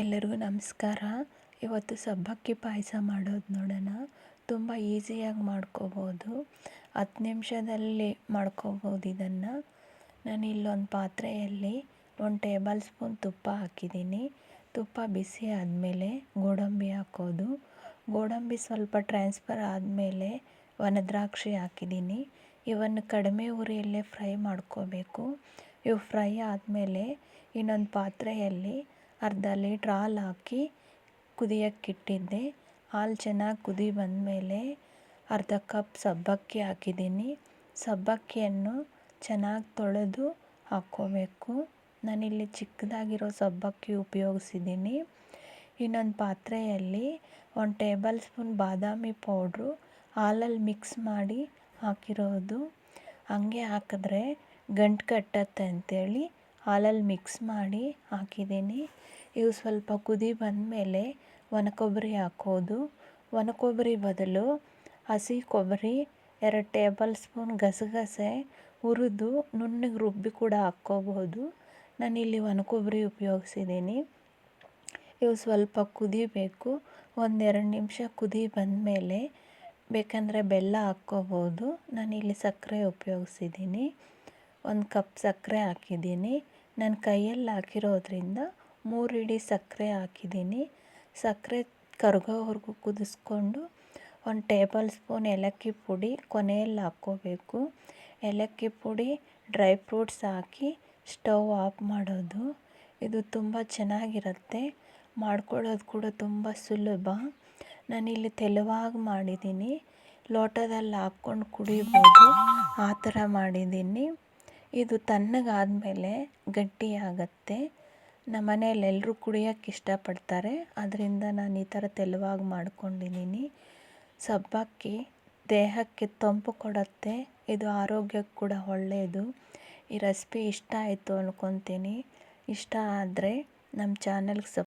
ಎಲ್ಲರಿಗೂ ನಮಸ್ಕಾರ. ಇವತ್ತು ಸಬ್ಬಕ್ಕಿ ಪಾಯಸ ಮಾಡೋದು ನೋಡೋಣ. ತುಂಬ ಈಸಿಯಾಗಿ ಮಾಡ್ಕೋಬೋದು. ಹತ್ತು ನಿಮಿಷದಲ್ಲಿ ಮಾಡ್ಕೋಬೋದು ಇದನ್ನು. ನಾನು ಇಲ್ಲೊಂದು ಪಾತ್ರೆಯಲ್ಲಿ ಒಂದು ಟೇಬಲ್ ಸ್ಪೂನ್ ತುಪ್ಪ ಹಾಕಿದ್ದೀನಿ. ತುಪ್ಪ ಬಿಸಿ ಆದಮೇಲೆ ಗೋಡಂಬಿ ಹಾಕೋದು. ಗೋಡಂಬಿ ಸ್ವಲ್ಪ ಟ್ರಾನ್ಸ್ಫರ್ ಆದಮೇಲೆ ಒಣದ್ರಾಕ್ಷಿ ಹಾಕಿದ್ದೀನಿ. ಇವನ್ನು ಕಡಿಮೆ ಉರಿಯಲ್ಲೇ ಫ್ರೈ ಮಾಡ್ಕೋಬೇಕು. ಇವು ಫ್ರೈ ಆದಮೇಲೆ ಇನ್ನೊಂದು ಪಾತ್ರೆಯಲ್ಲಿ ಅರ್ಧ ಲೀಟ್ರ್ ಹಾಲು ಹಾಕಿ ಕುದಿಯೋಕ್ಕಿಟ್ಟಿದ್ದೆ. ಹಾಲು ಚೆನ್ನಾಗಿ ಕುದಿ ಬಂದಮೇಲೆ ಅರ್ಧ ಕಪ್ ಸಬ್ಬಕ್ಕಿ ಹಾಕಿದ್ದೀನಿ. ಸಬ್ಬಕ್ಕಿಯನ್ನು ಚೆನ್ನಾಗಿ ತೊಳೆದು ಹಾಕ್ಕೋಬೇಕು. ನಾನಿಲ್ಲಿ ಚಿಕ್ಕದಾಗಿರೋ ಸಬ್ಬಕ್ಕಿ ಉಪಯೋಗಿಸಿದ್ದೀನಿ. ಇನ್ನೊಂದು ಪಾತ್ರೆಯಲ್ಲಿ ಒಂದು ಟೇಬಲ್ ಸ್ಪೂನ್ ಬಾದಾಮಿ ಪೌಡ್ರು ಹಾಲಲ್ಲಿ ಮಿಕ್ಸ್ ಮಾಡಿ ಹಾಕಿರೋದು. ಹಂಗೆ ಹಾಕಿದ್ರೆ ಗಂಟು ಕಟ್ಟತ್ತೆ ಅಂಥೇಳಿ ಹಾಲಲ್ಲಿ ಮಿಕ್ಸ್ ಮಾಡಿ ಹಾಕಿದ್ದೀನಿ. ಇವು ಸ್ವಲ್ಪ ಕುದಿ ಬಂದಮೇಲೆ ಒಣ ಕೊಬ್ಬರಿ ಹಾಕೋದು. ಒಣ ಕೊಬ್ಬರಿ ಬದಲು ಹಸಿ ಕೊಬ್ಬರಿ, ಎರಡು ಟೇಬಲ್ ಸ್ಪೂನ್ ಗಸಗಸೆ, ಹುರಿದು ನುಣ್ಣಗೆ ರುಬ್ಬಿ ಕೂಡ ಹಾಕ್ಕೋಬೋದು ನಾನಿಲ್ಲಿ ಒಣ ಕೊಬ್ಬರಿ ಉಪಯೋಗಿಸಿದ್ದೀನಿ. ಇವು ಸ್ವಲ್ಪ ಕುದಿಬೇಕು. ಒಂದೆರಡು ನಿಮಿಷ ಕುದಿ ಬಂದಮೇಲೆ ಬೇಕಂದರೆ ಬೆಲ್ಲ ಹಾಕ್ಕೋಬೋದು ನಾನಿಲ್ಲಿ ಸಕ್ಕರೆ ಉಪಯೋಗಿಸಿದ್ದೀನಿ. ಒಂದು ಕಪ್ ಸಕ್ಕರೆ ಹಾಕಿದ್ದೀನಿ. ನಾನು ಕೈಯಲ್ಲಿ ಹಾಕಿರೋದ್ರಿಂದ ಮೂರು ಹಿಡಿ ಸಕ್ಕರೆ ಹಾಕಿದ್ದೀನಿ. ಸಕ್ಕರೆ ಕರಗೋವರೆಗೂ ಕುದಿಸ್ಕೊಂಡು ಒಂದು ಟೇಬಲ್ ಸ್ಪೂನ್ ಏಲಕ್ಕಿ ಪುಡಿ ಕೊನೆಯಲ್ಲಿ ಹಾಕ್ಕೋಬೇಕು. ಏಲಕ್ಕಿ ಪುಡಿ, ಡ್ರೈ ಫ್ರೂಟ್ಸ್ ಹಾಕಿ ಸ್ಟವ್ ಆಫ್ ಮಾಡೋದು. ಇದು ತುಂಬ ಚೆನ್ನಾಗಿರುತ್ತೆ. ಮಾಡ್ಕೊಳ್ಳೋದು ಕೂಡ ತುಂಬ ಸುಲಭ. ನಾನಿಲ್ಲಿ ತೆಳುವಾಗಿ ಮಾಡಿದ್ದೀನಿ. ಲೋಟದಲ್ಲಿ ಹಾಕ್ಕೊಂಡು ಕುಡಿಬೋದು. ಆ ಥರ ಮಾಡಿದ್ದೀನಿ. ಇದು ತಣ್ಣಗಾದಮೇಲೆ ಗಟ್ಟಿಯಾಗತ್ತೆ. ನಮ್ಮ ಮನೇಲಿ ಎಲ್ಲರೂ ಕುಡಿಯೋಕ್ಕೆ ಇಷ್ಟಪಡ್ತಾರೆ. ಅದರಿಂದ ನಾನು ಈ ಥರ ತೆಳುವಾಗಿ ಮಾಡ್ಕೊಂಡಿದ್ದೀನಿ. ಸಬ್ಬಕ್ಕಿ ದೇಹಕ್ಕೆ ತಂಪು ಕೊಡುತ್ತೆ. ಇದು ಆರೋಗ್ಯಕ್ಕೆ ಕೂಡ ಒಳ್ಳೆಯದು ಈ ರೆಸಿಪಿ ಇಷ್ಟ ಆಯಿತು ಅಂದ್ಕೊತೀನಿ ಇಷ್ಟ ಆದರೆ ನಮ್ಮ ಚಾನಲ್ಗೆ ಸಬ್